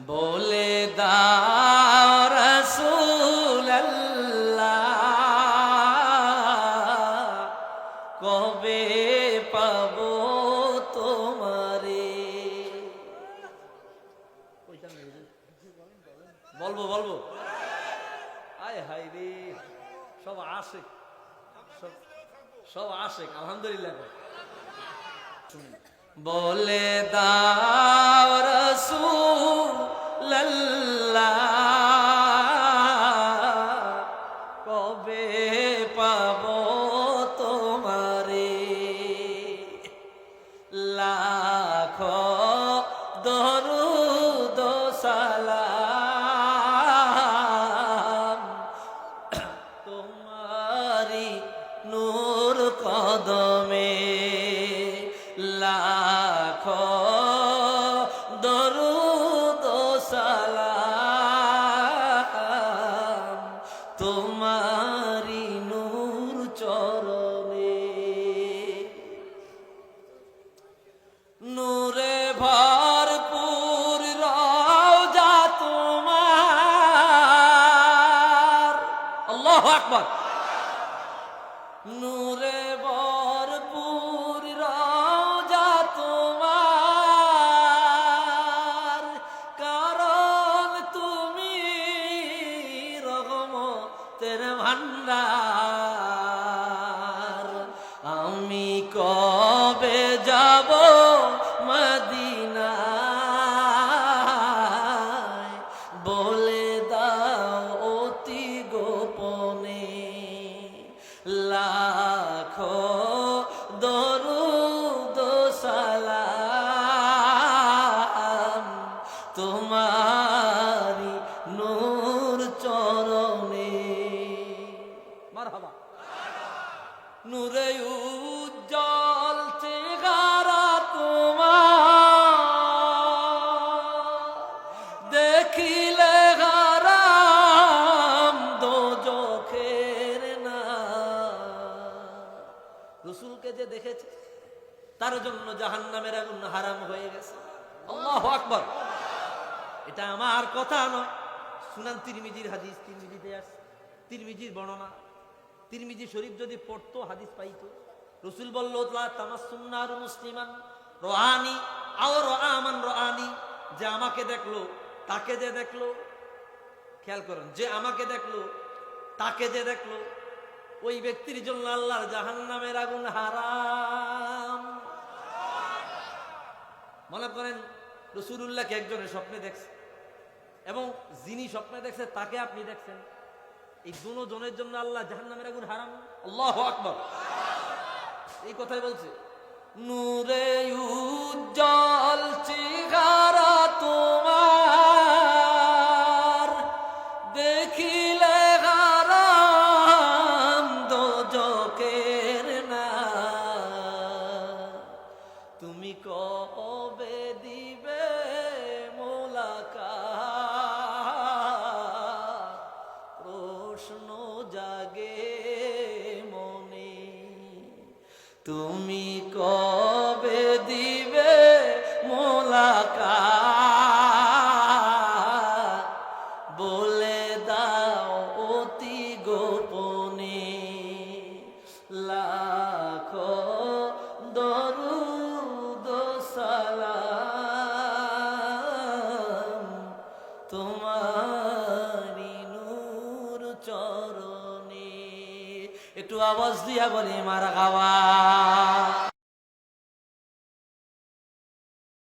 বলে দাও রসুল্লাহ কবে পাবো তোমারে? বলব বলব। আয় হাই রে, সব আসে। সব- সব আসে, আলহামদুলিল্লাহ। বলে দাও كلا নূরে ভরপুর রওজা তোমার। আল্লাহু আকবার। নূরে ভরপুর রওজা তোমার। কারণ তুমি রহমতের ভান্ডার আমি কবে তোমারি নূর চরণে। মারহাবা। নূরে উজ্জ্বল চেহারা তোমার। দেখিলে হারাম দোজখের না রসুলকে যে দেখেছে তার জন্য জাহান্নামের আগুন হারাম হয়ে গেছে। আল্লাহু আকবার। এটা আমার কথা নয় সুনান তিরমিজির হাদিস, তিরমিজিতে আছে। তিরমিজির বর্ণনা। তিরমিজি শরীফ যদি পড়তো, হাদিস পাইতো। রসুল বলল তামাসুন্নার মুসলিমান রোহানি আও রআমান রআনি। যে আমাকে দেখল, তাকে যে দেখল, খেয়াল করেন, যে আমাকে দেখল, তাকে যে দেখল, ওই ব্যক্তির জন্য আল্লাহর জাহান্নামের আগুন হারাম। মনে করেন রসুল্লাহকে একজনের স্বপ্নে দেখছে। এবং যিনি স্বপ্নে দেখছে, তাকে আপনি দেখছেন। এই দুনো জন্য আল্লাহ জাহান্নামের আগুন হারাম। আল্লাহ আকবর। এই কথাই বলছে। নূরে উজ্জ্বল চেহারা তোমার, দেখিলে হারাম দোজকের না। তুমি কবে দিবে জাগে মনে। তুমি কবে দিবে মোলাকাত? বলে দাও অতি গোপনে। লাখ দরুদ সালাম। তোমারি একটু আওয়াজ দিয়া বলি মারা গাওয়া